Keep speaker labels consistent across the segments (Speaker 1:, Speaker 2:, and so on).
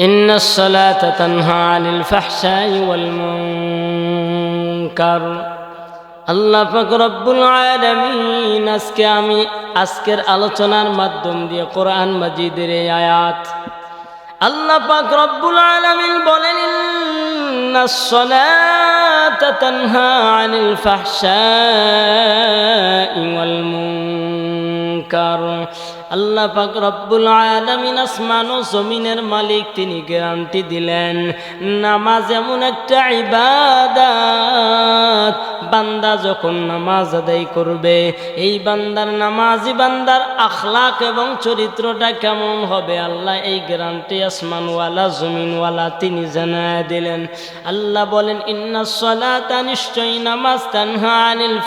Speaker 1: إن الصلاة تنهى عن الفحشاء والمنكر আল্লাহ পাক রব্বুল আলামিন আজকে আমি আজকের আলোচনার মাধ্যম দিয়ে কোরআন মাজিদের এই আয়াত আল্লাহ পাক রব্বুল আলামিন বলেন ইন্নাস সালাতা তানহা আনিল ফাহশাই ওয়াল মুনকার আল্লাহ পাক রব্বুল আলামিন আসমান ও জমিনের মালিক, তিনি গ্যারান্টি দিলেন, নামাজ এমন একটা ইবাদত। বান্দা যখন নামাজ আদায় করবে, এই বান্দার নামাজি বান্দার আখলাক এবং চরিত্রটা কেমন হবে? আল্লাহ এই গ্রান্টি আসমানওয়ালা, জমিনওয়ালা তিনি জানায় দিলেন। আল্লাহ বলেন, ইন্না সলাতা নিশ্চয়ই নামাজ তানহা আনিল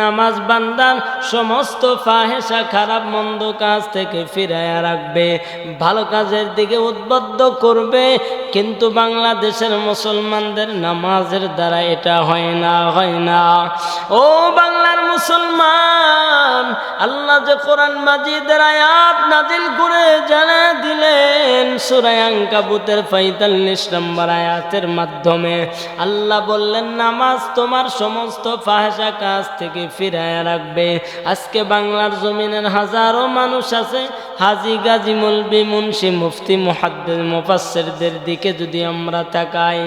Speaker 1: নামাজ বান্দার সমস্ত ফাহেসা খারাপ, মন্দ কাজ থেকে ফিরাইয়া রাখবে, ভালো কাজের দিকে উদ্বুদ্ধ করবে। কিন্তু বাংলাদেশের মুসলমানদের নামাজের দ্বারা এটা হয় না হয় না। ও বাংলার মুসলমান, আল্লাহ যে কোরআন মাজিদের আয়াত নাজিল করে জানা দিলেন সুরায় কাবুতের পঁয়তাল্লিশ নম্বর আয়াতের মাধ্যমে। আল্লাহ বললেন, নামাজ তোমার সমস্ত ফাহেসা কাজ থেকে ফিরাইয়া রাখবে। আজকে বাংলার জমিনের হাজারো মানুষ আছে। হাজি গাজী মলবি মুন্সি মুফতি মুহাদ্দিস মুফাসসিরদের দিকে যদি আমরা তাকাই,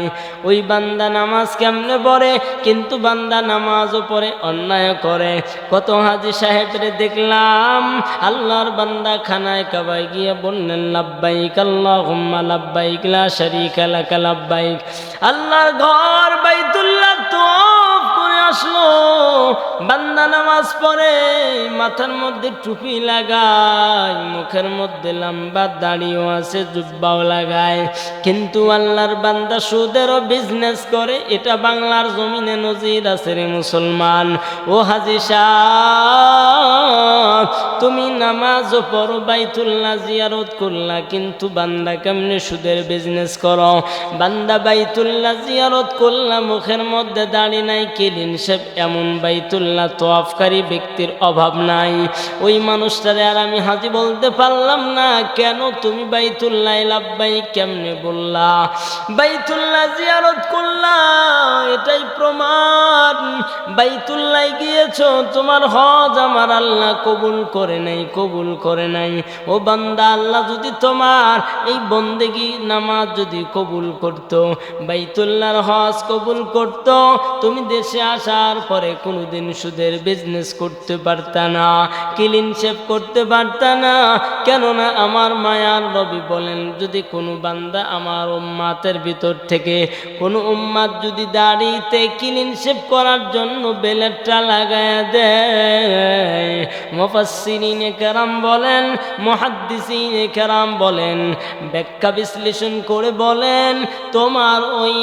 Speaker 1: ওই বান্দা নামাজ কেমনে পড়ে? কিন্তু বান্দা নামাজও পড়ে, অন্যায় করে। কত হাজি সাহেবরে দেখলাম, আল্লাহর বান্দা খানায় কাবাই গিয়ে বললেন, লাব্বাইক আল্লাহুম্মা, লাব্বাইক লা শারীকা লাকা, লাব্বাইক। আল্লাহর ঘর বাইতুল্লাহ করে আসলো, বান্দা নামাজ পড়ে, মাথার মধ্যে টুপি লাগায়, মুখের মধ্যে লম্বা দাড়িও আছে, জুব্বাও লাগায়। কিন্তু আল্লাহর বান্দা সুদেরও বিজনেস করে, এটা বাংলার জমিনে নজির আছে রে মুসলমান। ও হাজি সাহ তুমি নামাজও পড়ো, বাইতুল্লাহ জিয়ারত করলা, কিন্তু বান্দা কেমনে সুদের বিজনেস করো? বান্দা বাইতুল্লাহ জিয়ারত করলা, মুখের মধ্যে দাড়ি নাই, কিলিন সব এমন বাইতুল্লাহ তোয়াফকারী ব্যক্তির অভাব নাই। ওই মানুষটারে আর আমি হাজি বলতে পারলাম না, কেন তুমি বাইতুল্লাহ লাভবাই কেমনে বললা? বাইতুল্লাহ জিয়ারত করলা, এটাই প্রমাণ। বাইতুল্লাহ গিয়েছো, তোমার হজ আমার আল্লাহ কবুল করে নাই, কবুল করে নাই। ও বান্দা, আল্লাহ যদি তোমার এই বন্দেগি নামাজ যদি কবুল করত, বাইতুল্লাহর হজ কবুল করত, তুমি দেশে আসার পরে কোনোদিন সুদের বিজনেস করতে পারতা না ক্লিন শেপ করতে পারতা না। কেননা আমার মায়ার রবি বলেন, যদি কোনো বান্দা আমার উম্মাতের ভিতর থেকে কোনো উম্মাত যদি দাড়িতে ক্লিন শেপ করার জন্য বেলেটটা লাগায় দেয় মুফাসসিরিনে কেরাম বলেন মুহাদ্দিসিনে কেরাম বলেন, ব্যাখ্যা বিশ্লেষণ করে বলেন, তোমার ওই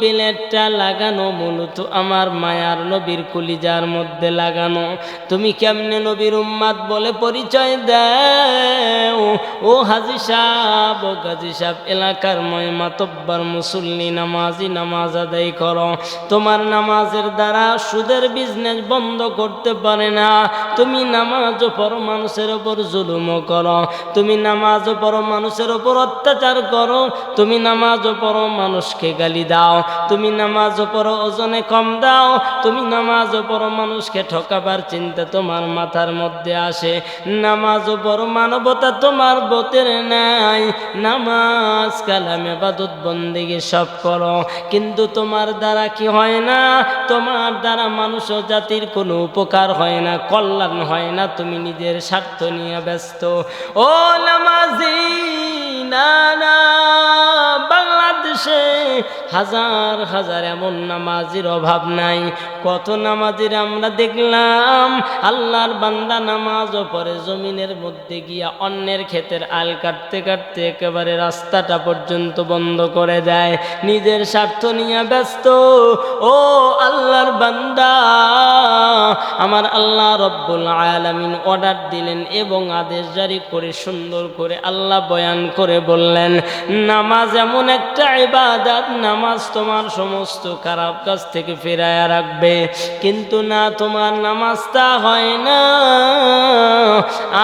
Speaker 1: বেলেটটা লাগানো মূলত আমার মায়ার নবীর কলিজার মধ্যে লাগানো। তুমি কেমনে নবীর উম্মাদ বলে পরিচয় দেও? ও হাজি সাহ ও গাজী সাহ এলাকার ময় মাতব্বার মুসল্লি, নামাজি নামাজ আদায় করো। তোমার নামাজের দ্বারা সুদের বিজনেস বন্ধ করতে পারে না। তুমি নামাজও পড়ো মানুষের ওপর জুলুমও করো। তুমি নামাজও পড়ো, মানুষের ওপর অত্যাচার করো। তুমি নামাজও পড়ো, মানুষকে গালি দাও। তুমি নামাজও পড়ো, ওজনে কম দাও। তুমি নামাজও পড়ো, মানুষকে ঠকাবার চিন্তা তোমার মাথার মধ্যে আসে। নামাজও পড়ো, মানবতা তোমার বোতের নাই। নামাজ, কালামে বাদত বন্দিগে সব করো। কিন্তু তোমার দ্বারা কি হয় না? তোমার দ্বারা মানুষ জাতির কোনো উপকার হয় না, কল্যাণ হয় না। তুমি নিজের স্বার্থ নিয়ে ব্যস্ত। ও নামাজি না বাংলাদেশে হাজার হাজার এমন নামাজির অভাব নাই। কত নামাজির আমরা দেখলাম, আল্লাহর বান্দা নামাজও পরে জমিনের মধ্যে গিয়া অন্যের ক্ষেতের আল কাটতে কাটতে একেবারে রাস্তাটা পর্যন্ত বন্ধ করে দেয়। নিজের স্বার্থ নিয়ে ব্যস্ত। ও আল্লাহর বান্দা আমার আল্লাহ রব্বুল আলামিন অর্ডার দিলেন এবং আদেশ জারি করে সুন্দর করে আল্লাহ বয়ান করে বললেন, নামাজ এমন একটা ইবাদত, নামাজ নামাজ তোমার সমস্ত খারাপ কাজ থেকে ফেরায়া রাখবে। কিন্তু না, তোমার নামাজটা হয় না।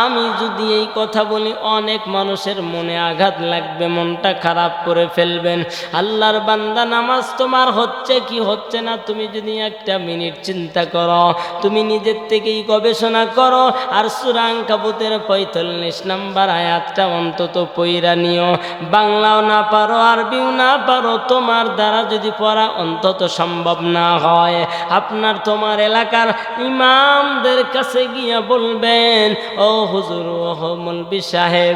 Speaker 1: আমি যদি এই কথা বলি, অনেক মানুষের মনে আঘাত লাগবে, মনটা খারাপ করে ফেলবেন। আল্লাহর বান্দা, নামাজ তোমার হচ্ছে কি হচ্ছে না, তুমি যদি একটা মিনিট চিন্তা করো তুমি নিজের থেকেই গবেষণা করো। আর সুরাং কাবুতের পঁয়তাল্লিশ নাম্বার আয়াতটা অন্তত পইরা নিও। বাংলাও না পারো, আরবিও না পারো, তোমার দ্বারা যদি পড়া অন্তত সম্ভব না হয়। আপনার তোমার এলাকার ইমামদের কাছে গিয়া বলবেন, ও হুজুর, ও মলবি সাহেব,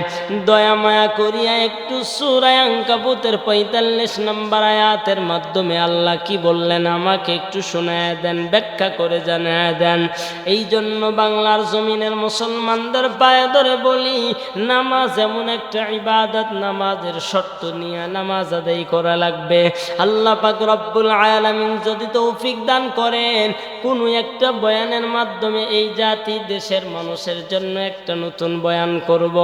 Speaker 1: দয়া মায়া করিয়া একটু সুরায়াং কাবুতের পঁয়তাল্লিশ নাম্বার আয়াতের মাধ্যমে আল্লাহ কি বললেন আমাকে একটু শোনায় দেন, ব্যাখ্যা করে জানায় দেন। এই জন্য বাংলার জমিনের মুসলমানদের পায়ে ধরে বলি, নামাজ এমন একটা ইবাদত, নামাজের শর্ত নিয়ে নামাজ আদায় করা লাগবে। আল্লাহ পাক রব্বুল আলামিন যদি তৌফিক দান করেন কোনো একটা বয়ানের মাধ্যমে এই জাতি দেশের মানুষের জন্য একটা নতুন বয়ান করব।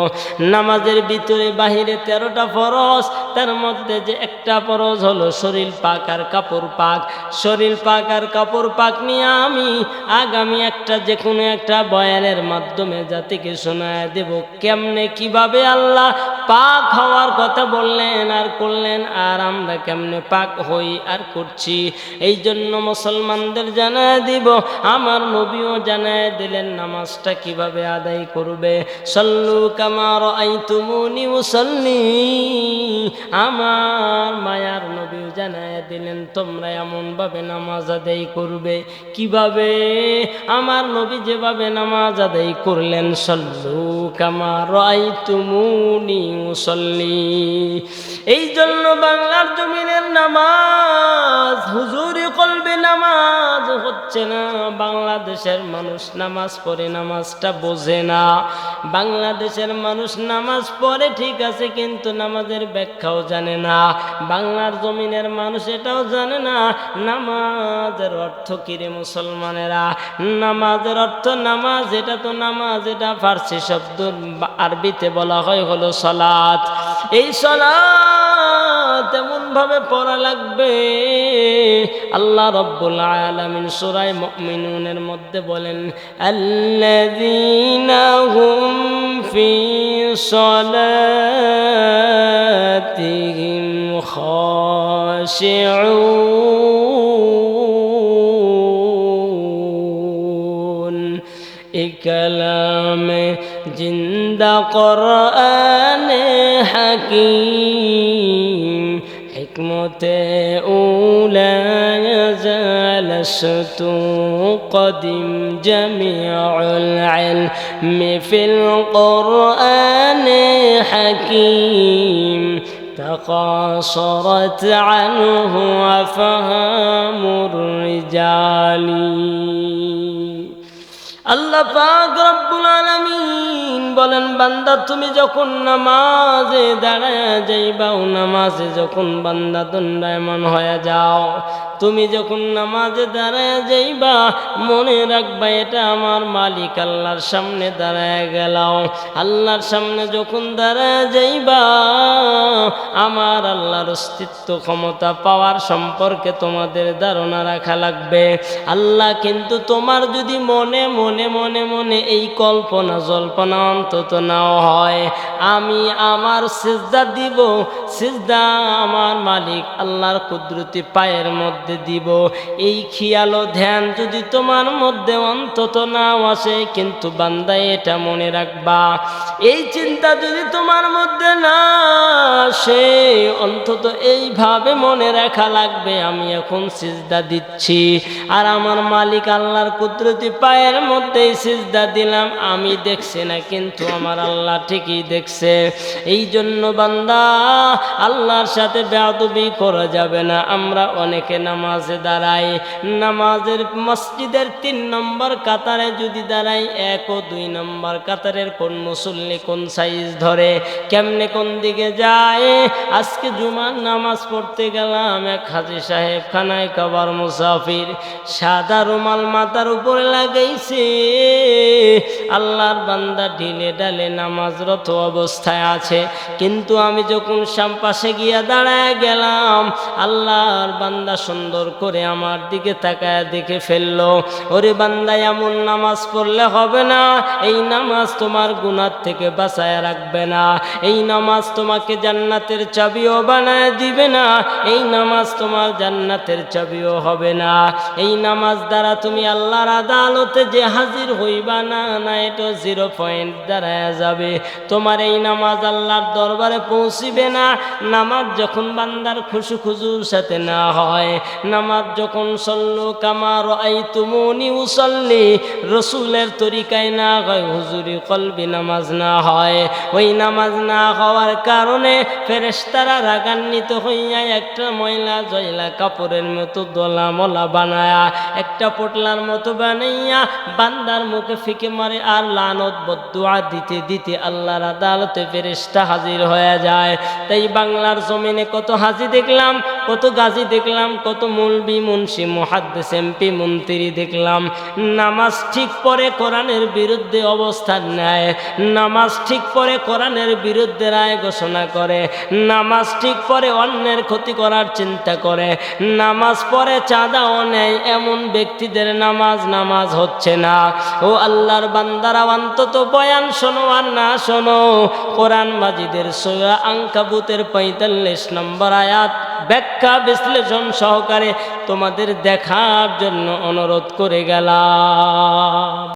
Speaker 1: নামাজের ভিতরে বাহিরে তেরোটা ফরজ, তার মধ্যে যে একটা ফরজ হলো শরীর পাক আর কাপড় পাক। শরীর পাক আর কাপড় পাক নিয়ে আমি আগামী একটা যে কোনো একটা বয়ানের মাধ্যমে জাতিকে শোনায় দেব। কেমনে, কীভাবে আল্লাহ পাক হওয়ার কথা বললেন, আর করলেন, আর আমরা কেমনে পাক হই আর করছি? এই জন্য মুসলমানদের জানায় দিব, আমার নবীও জানায় দিলেন, নামাজটা কীভাবে আদায় করবে? সল্লু কামার আই তুমুনি মুসল্লি আমার মায়ার নবীও জানায় দিলেন, তোমরা এমনভাবে নামাজ আদায় করবে। কীভাবে? আমার নবী যেভাবে নামাজ আদায় করলেন, সল্লু কামার আই তুমুনি মুসল্লি এই জন্য বাংলার জমিনের নামাজ, হুজুরি কলবে নামাজ হচ্ছে না। বাংলাদেশের মানুষ নামাজ পড়ে, নামাজটা বোঝে না। বাংলাদেশের মানুষ নামাজ পড়ে ঠিক আছে, কিন্তু নামাজের ব্যাখ্যাও জানে না। বাংলার জমিনের মানুষ এটাও জানে না, নামাজের অর্থ কিরে মুসলমানেরা? নামাজের অর্থ নামাজ, এটা তো নামাজ, এটা ফার্সি শব্দ আরবিতে বলা হয় হলো সলাৎ এই সলাৎ তেমন ভাবে পড়া লাগবে। আল্লাহ রব্বুল আলামিন সূরা মুমিনুনের মধ্যে বলেন, আল্লাযীনা হুম ফি সলাতিহিম খাশিউন। এ কালামে জিন্দা কোরআন حكيم حكمة أولى يزال الشتو قدم جميع العلم في القرآن حكيم. تقاصرت عنه أفهام الرجال. الله فاق رب العالمين. বলেন বান্দা তুমি যখন নামাজে দাঁড়ায় যাইবা ও নামাজে যখন বান্দা দণ্ডায়মান হয়ে যাও তুমি যখন নামাজে দাঁড়ায় যাইবা, মনে রাখবা এটা আমার মালিক, আল্লাহর সামনে দাঁড়ায় গেলাও আল্লাহর সামনে যখন দাঁড়ায় যাইবা, আমার আল্লাহর অস্তিত্ব, ক্ষমতা পাওয়ার সম্পর্কে তোমাদের ধারণা রাখা লাগবে। আল্লাহ কিন্তু তোমার যদি মনে মনে মনে মনে এই কল্পনা, জল্পনা অন্তত নাও হয়। আমি আমার সিজদা দিব, সিজদা আমার মালিক আল্লাহর কুদরতি পায়ের মধ্যে দিব। এই খেয়াল ধ্যান যদি তোমার মধ্যে অন্তত নাও আসে, কিন্তু বান্দা এটা মনে রাখবা। এই চিন্তা যদি তোমার মধ্যে না আসে, অন্তত এইভাবে মনে রাখা লাগবে, আমি এখন সিজদা দিচ্ছি। আর আমার মালিক আল্লাহর কুদরতি পায়ের মধ্যেই সিজদা দিলাম, আমি দেখছি না, কিন্তু আমার আল্লাহ ঠিকই দেখছে। এই জন্য বান্দা, আল্লাহর সাথে বেয়াদবি করা যাবে না। আমরা অনেকে নামাজে দাঁড়াই। নামাজের মসজিদের তিন নম্বর কাতারে যদি দাঁড়াই, এক ও দুই নম্বর কাতারের কোন মুসল্লি কোন সাইজ ধরে, কেমনে কোন দিকে যায়? আজকে জুমার নামাজ পড়তে গেলাম এক হাজি সাহেব খানায় কাবার মুসাফির। সাদা রুমাল মাথার উপরে লাগাইছে। আল্লাহর বান্দা ঢিলে ডালে নামাজরত অবস্থায় আছে। কিন্তু আমি যখন সাম পাশে গিয়া দাঁড়ায় গেলাম, আল্লাহর বান্দা সুন্দর করে আমার দিকে তাকায় দেখে ফেলল, ওরে বান্দা, এমন নামাজ পড়লে হবে না। এই নামাজ তোমার গুনার থেকে বাঁচায় রাখবে না। এই নামাজ তোমাকে জান্নাতের চাবিও বানায় দিবে না। এই নামাজ তোমার জান্নাতের চাবিও হবে না। এই নামাজ দ্বারা তুমি আল্লাহর আদালতে যে হাজির হইবা না না, এটা জিরো পয়েন্ট দাঁড়ায় যাবে। তোমার এই নামাজ আল্লাহর দরবারে পৌঁছিবে না। নামাজ যখন বান্দার খুশু খুজুর সাথে না হয়, নামাজ যখন সল্লু কামার আই তুমুনি উসল্লি রসুলের তরিকায় না হয়, হুজুরি কলবি নামাজ না হয়। ওই নামাজ না হওয়ার কারণে ফেরেস্তারা রাগান্বিত হইয়া একটা ময়লা, জয়লা, কাপড়ের মতো দোলা মলা বানায়া, একটা পোটলার মতো বানাইয়া বান্দার মুখে ফিকে মারে আর লানত বদুয়া দিতে দিতে আল্লাহর আদালতে ফেরেস্তা হাজির হয়ে যায়। তাই বাংলার জমিনে কত হাজি দেখলাম কত গাজী দেখলাম, কত মুলবি, মুন্সি মহাদ্দেশ এমপি, মন্ত্রী দেখলাম। নামাজ ঠিক পরে কোরআনের বিরুদ্ধে অবস্থান নেয়, নামাজ ঠিক পরে কোরআনের বিরুদ্ধে রায় ঘোষণা করে, নামাজ ঠিক পরে অন্যের ক্ষতি করার চিন্তা করে, নামাজ পরে চাঁদাও নেয়, এমন ব্যক্তিদের নামাজ নামাজ হচ্ছে না। ও আল্লাহর বান্দারা, অন্তত বয়ান শোনো আর না শোনো। কোরআন মাজিদের সোয়া আঙ্কাবুতের পঁয়তাল্লিশ নম্বর আয়াত। ব্যাখ্যা বিশ্লেষণ সহকারে তোমাদের দেখার জন্য অনুরোধ করে গেলাম।